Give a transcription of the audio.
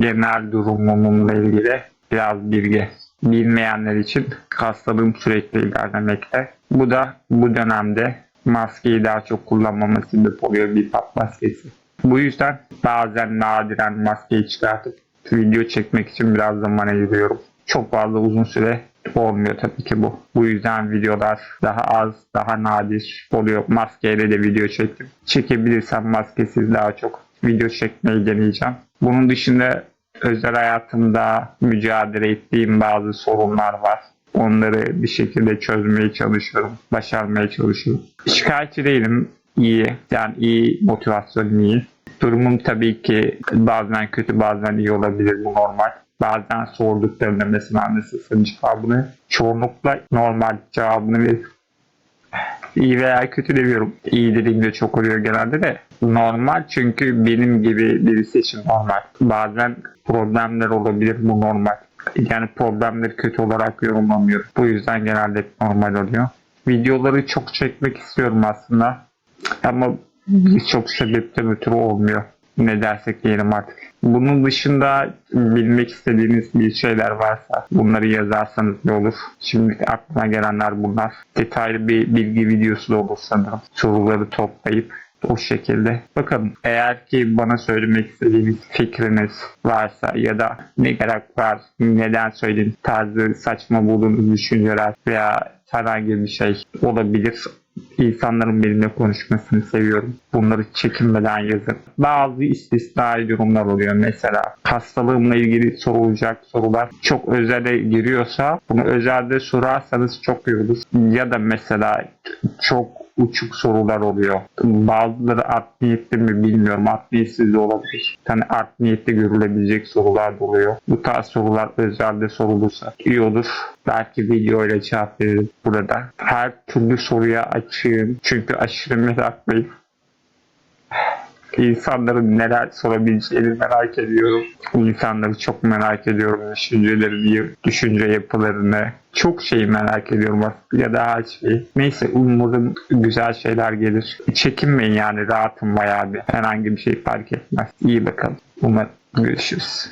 genel durumumla ilgili biraz bilgi. Bilmeyenler için hastalığım sürekli ilerlemekte. Bu da bu dönemde maskeyi daha çok kullanmama sebep oluyor bir pap maskesi. Bu yüzden bazen nadiren maskeyi çıkartıp video çekmek için biraz zaman ayırıyorum. Çok fazla uzun süre olmuyor tabii ki bu. Bu yüzden videolar daha az, daha nadir oluyor. Maskeyle de video çektim. Çekebilirsem maskesiz daha çok video çekmeyi deneyeceğim. Bunun dışında özel hayatımda mücadele ettiğim bazı sorunlar var. Onları bir şekilde çözmeye çalışıyorum. Başarmaya çalışıyorum. Şikayetçi değilim. İyi. Yani iyi motivasyon iyi. Durumum tabii ki bazen kötü bazen iyi olabilir. Bu normal. Bazen sorduklarında mesela nasılsın cevabını çoğunlukla normal cevabını verir. İyi veya kötü demiyorum. İyi dediğimde çok oluyor genelde de. Normal çünkü benim gibi birisi için normal. Bazen problemler olabilir bu normal. Yani problemleri kötü olarak yorumlamıyorum. Bu yüzden genelde normal oluyor. Videoları çok çekmek istiyorum aslında. Ama birçok sebepten ötürü olmuyor. Ne dersek diyelim artık. Bunun dışında bilmek istediğiniz bir şeyler varsa bunları yazarsanız ne olur? Şimdi aklıma gelenler bunlar. Detaylı bir bilgi videosu da olur sanırım. Soruları toplayıp o şekilde. Bakın eğer ki bana söylemek istediğiniz fikriniz varsa ya da ne gerek var, neden söyledin tarzı saçma bulduğunuz düşünceler veya herhangi bir şey olabilir. İnsanların benimle konuşmasını seviyorum. Bunları çekinmeden yazın. Bazı istisnai durumlar oluyor. Mesela hastalığımla ilgili sorulacak sorular çok özele giriyorsa bunu özelde sorarsanız çok iyi olur. Ya da mesela çok uçuk sorular oluyor. Bazıları art niyetli mi bilmiyorum. Art niyetsiz de olabilir. Yani art niyetli görülebilecek sorular da oluyor. Bu tarz sorular özelde sorulursa iyi olur. Belki video ile cevap veririm burada. Her türlü soruya açığım. Çünkü aşırı meraklıyım. İnsanların neler sorabileceğini merak ediyorum. İnsanları çok merak ediyorum. Düşüncelerini, düşünce yapılarını. Çok şeyi merak ediyorum ya da her şeyi. Neyse umarım güzel şeyler gelir. Çekinmeyin yani rahatım bayağı bir. Herhangi bir şey fark etmez. İyi bakalım. Umarım görüşürüz.